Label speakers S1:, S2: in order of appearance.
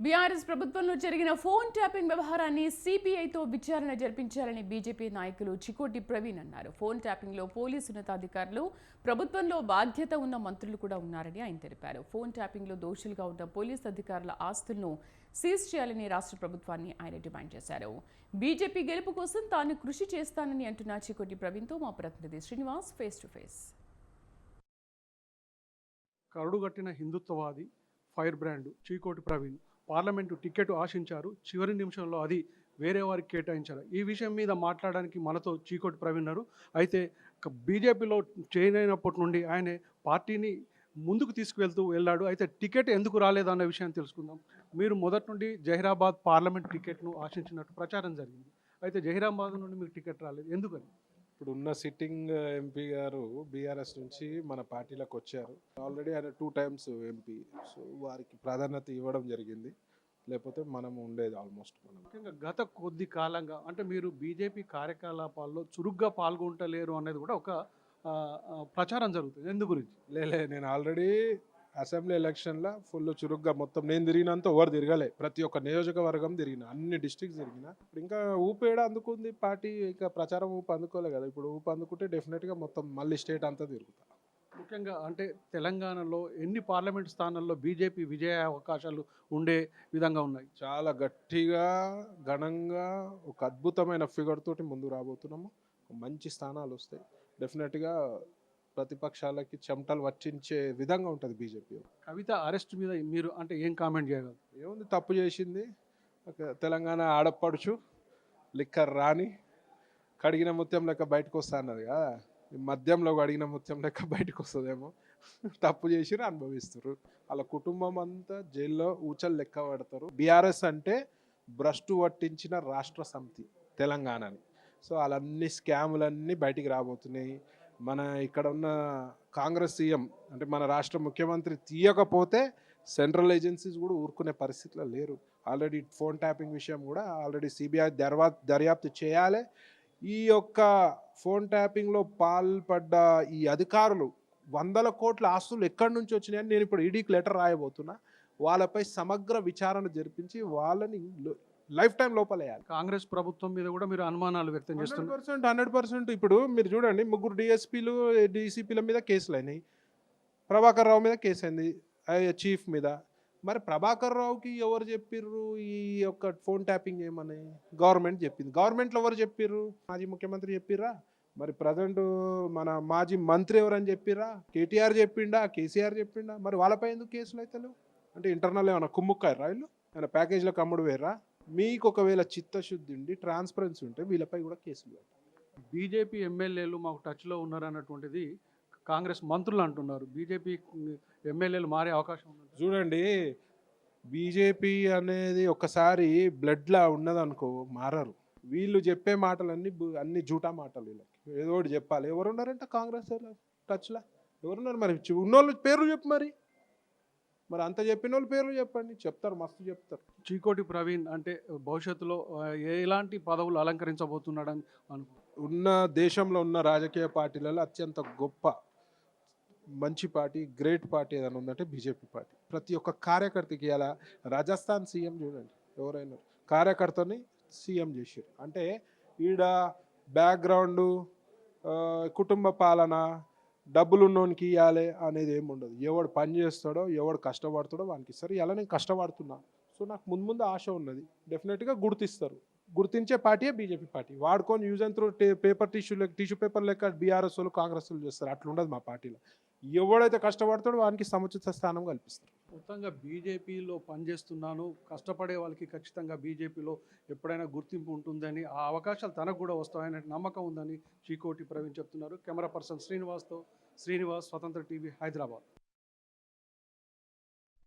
S1: BRS ప్రభుత్వంలో జరిగిన phone tapping వ్యవహారాన్ని సిబిఐతో విచారణ జరిపించాలని బీజేపీ నాయకులు చికోటి ప్రవీణ్ అన్నారు. ఫోన్ ట్యాపింగ్లో పోలీసు ఉన్నతాధికారులు ప్రభుత్వంలో బాధ్యత ఉన్న మంత్రులు కూడా ఉన్నారని ఆయన తెలిపారు. ఫోన్ ట్యాపింగ్లో దోషులుగా ఉన్న పోలీసు అధికారుల ఆస్తులను సీజ్ చేయాలని రాష్ట్ర ప్రభుత్వాన్ని ఆయన డిమాండ్ చేశారు. బీజేపీ గెలుపు కోసం తాను కృషి చేస్తానని అంటున్న చికోటి ప్రవీణ్తో మా ప్రతినిధి శ్రీనివాస్ ఫేస్ టు ఫేస్.
S2: కరుడుగట్టిన హిందుత్వవాది fire brand Chikoti Praveen parliament ticket ఆశించారు. చివరి నిమిషంలో అది వేరే వారికి కేటాయించారు. ఈ విషయం మీద మాట్లాడడానికి మనతో చీకోటి ప్రవీణ్ గారు అయితే బీజేపీలో చేంజ్ అయినప్పటి నుండి ఆయన పార్టీని ముందుకు తీసుకువెళ్తూ వెళ్ళాడు. అయితే టికెట్ ఎందుకు రాలేదు అన్న విషయం తెలుసుకుందాం. మీరు మొదటి నుండి జహీరాబాద్ పార్లమెంట్ టికెట్ను ఆశించినట్టు ప్రచారం జరిగింది. అయితే జహీరాబాద్ నుండి మీకు టికెట్ రాలేదు. ఎందుకని?
S3: ఇప్పుడు ఉన్న సిట్టింగ్ ఎంపీ గారు బీఆర్ఎస్ నుంచి మన పార్టీలోకి వచ్చారు. ఆల్రెడీ ఆయన టూ టైమ్స్ ఎంపీ. సో వారికి ప్రాధాన్యత ఇవ్వడం జరిగింది. లేకపోతే మనం ఉండేది ఆల్మోస్ట్ మనం.
S2: ముఖ్యంగా గత కొద్ది కాలంగా అంటే మీరు బీజేపీ కార్యకలాపాల్లో చురుగ్గా పాల్గొంటలేరు అనేది కూడా ఒక ప్రచారం జరుగుతుంది. ఎందు గురించి?
S3: లేలే నేను ఆల్రెడీ అసెంబ్లీ ఎలక్షన్లో ఫుల్ చురుగ్గా మొత్తం నేను తిరిగినంత ఎవరు తిరగలే. ప్రతి ఒక్క నియోజకవర్గం తిరిగిన అన్ని డిస్ట్రిక్ట్స్ తిరిగిన. ఇప్పుడు ఇంకా ఊపు ఏడ అందుకుంది? పార్టీ ఇంకా ప్రచారం ఊపు అందుకోలే కదా. ఇప్పుడు ఊపు అందుకుంటే డెఫినెట్గా మొత్తం మళ్ళీ స్టేట్ అంతా తిరుగుతా.
S2: ముఖ్యంగా అంటే తెలంగాణలో ఎన్ని పార్లమెంట్ స్థానాల్లో బీజేపీ విజయ అవకాశాలు ఉండే విధంగా ఉన్నాయి?
S3: చాలా గట్టిగా ఘనంగా ఒక అద్భుతమైన ఫిగర్ తోటి ముందు రాబోతున్నాము. మంచి స్థానాలు వస్తాయి. డెఫినెట్గా ప్రతిపక్షాలకి చెమటలు వచ్చించే విధంగా ఉంటుంది బీజేపీ.
S2: కవిత అరెస్ట్ మీద మీరు అంటే ఏం కామెంట్ చేయగలరు?
S3: ఏముంది తప్పు చేసింది. తెలంగాణ ఆడపడుచు లిక్కర్ రాని కడిగిన ముత్యం లెక్క బయటకు వస్తా అన్నది కదా. ఈ మద్యంలో కడిగిన ముత్యం లెక్క బయటకు వస్తుందేమో. తప్పు చేసిరు అనుభవిస్తారు వాళ్ళ కుటుంబం అంతా జైల్లో ఊచలు లెక్క పడతారు. బీఆర్ఎస్ అంటే భ్రష్టు పట్టించిన రాష్ట్ర సమితి తెలంగాణని. సో వాళ్ళన్ని స్కాములన్నీ బయటికి రాబోతున్నాయి. మన ఇక్కడ ఉన్న కాంగ్రెస్ సీఎం అంటే మన రాష్ట్ర ముఖ్యమంత్రి తీయకపోతే సెంట్రల్ ఏజెన్సీస్ కూడా ఊరుకునే పరిస్థితిలో లేరు. ఆల్రెడీ ఫోన్ ట్యాపింగ్ విషయం కూడా ఆల్రెడీ సిబిఐ దర్వా దర్యాప్తు చేయాలి. ఈ యొక్క ఫోన్ ట్యాపింగ్లో పాల్పడ్డ ఈ అధికారులు వందల కోట్ల ఆస్తులు ఎక్కడి నుంచి వచ్చినాయని నేను ఇప్పుడు ఈడీకి లెటర్ రాయబోతున్నా. వాళ్ళపై సమగ్ర విచారణ జరిపించి వాళ్ళని లైఫ్ టైం లోపలేయాలి.
S2: కాంగ్రెస్ ప్రభుత్వం మీద కూడా మీరు అనుమానాలు వ్యక్తం చేస్తున్నారు
S3: పర్సెంట్ హండ్రెడ్ పర్సెంట్ ఇప్పుడు మీరు చూడండి ముగ్గురు డిఎస్పీలు డీసీపీల మీద కేసులు అయినాయి ప్రభాకర్ రావు మీద కేసు అయింది చీఫ్ మీద. మరి ప్రభాకర్ రావుకి ఎవరు చెప్పిర్రు ఈ యొక్క ఫోన్ ట్యాపింగ్ చేయమని గవర్నమెంట్ చెప్పింది. గవర్నమెంట్లో ఎవరు చెప్పిర్రు? మాజీ ముఖ్యమంత్రి చెప్పిర్రా? మరి ప్రజెంట్ మన మాజీ మంత్రి ఎవరని చెప్పిర్రా? కేటీఆర్ చెప్పిండా? కేసీఆర్ చెప్పిండా? మరి వాళ్ళపై ఎందుకు కేసులు అయితే? అంటే ఇంటర్నల్ ఏమైనా కుమ్ముక్కారు వీళ్ళు? ఏమైనా ప్యాకేజ్లో కమ్ముడు వేర్రా మీకు ఒకవేళ చిత్తశుద్ధి ఉండి ట్రాన్స్పరెన్సీ ఉంటే వీళ్ళపై కూడా కేసులు పెట్టాలి.
S2: బీజేపీ ఎమ్మెల్యేలు మాకు టచ్లో ఉన్నారు అన్నటువంటిది కాంగ్రెస్ మంత్రులు అంటున్నారు. బీజేపీ ఎమ్మెల్యేలు మారే అవకాశం ఉంది
S3: చూడండి బీజేపీ అనేది ఒకసారి బ్లడ్లా ఉన్నదనుకో మారరు. వీళ్ళు చెప్పే మాటలన్నీ అన్ని జూటా మాటలు వీళ్ళకి. ఏదో ఒకటి చెప్పాలి. ఎవరున్నారంట కాంగ్రెస్ టచ్లా? ఎవరున్నారు మరి? ఉన్నోళ్ళు పేర్లు చెప్పు మరి. మరి అంత చెప్పిన వాళ్ళు పేర్లు చెప్పండి. చెప్తారు మస్తు చెప్తారు.
S2: చీకోటి ప్రవీణ్ అంటే భవిష్యత్తులో ఎలాంటి పదవులు అలంకరించబోతున్నాడని అనుకో
S3: ఉన్న దేశంలో ఉన్న రాజకీయ పార్టీలలో అత్యంత గొప్ప మంచి పార్టీ గ్రేట్ పార్టీ ఏదైనా ఉందంటే బీజేపీ పార్టీ. ప్రతి ఒక్క కార్యకర్తకి ఇలా రాజస్థాన్ సీఎం చూడండి ఎవరైనా కార్యకర్తని సీఎం చేసారు అంటే ఈడ బ్యాక్గ్రౌండు కుటుంబ పాలన డబ్బులు ఉన్నోనికి ఇవ్వాలి అనేది ఏమి ఉండదు. ఎవడు పని చేస్తాడో ఎవడు కష్టపడతాడో వానికి ఇస్తారు. ఇలా నేను కష్టపడుతున్నా. సో నాకు ముందు ముందు ఆశ ఉన్నది. డెఫినెట్గా గుర్తిస్తారు. గుర్తించే పార్టీయే బీజేపీ పార్టీ. వాడుకొని use and throw paper tissue లెక్క టిష్యూ పేపర్ లెక్క బీఆర్ఎస్లు కాంగ్రెస్లు కాంగ్రెస్ వాళ్ళు చేస్తారు. అట్లా ఉండదు మా పార్టీలో. ఎవడైతే కష్టపడతాడో వానికి సముచిత స్థానం కల్పిస్తారు.
S2: మొత్తంగా బీజేపీలో పనిచేస్తున్నాను. కష్టపడే వాళ్ళకి ఖచ్చితంగా బీజేపీలో ఎప్పుడైనా గుర్తింపు ఉంటుందని ఆ అవకాశాలు తనకు కూడా వస్తాయనే నమ్మకం ఉందని చీకోటి ప్రవీణ్ చెప్తున్నారు. కెమెరా పర్సన్ శ్రీనివాస్తో శ్రీనివాస్ స్వతంత్ర టీవీ హైదరాబాద్.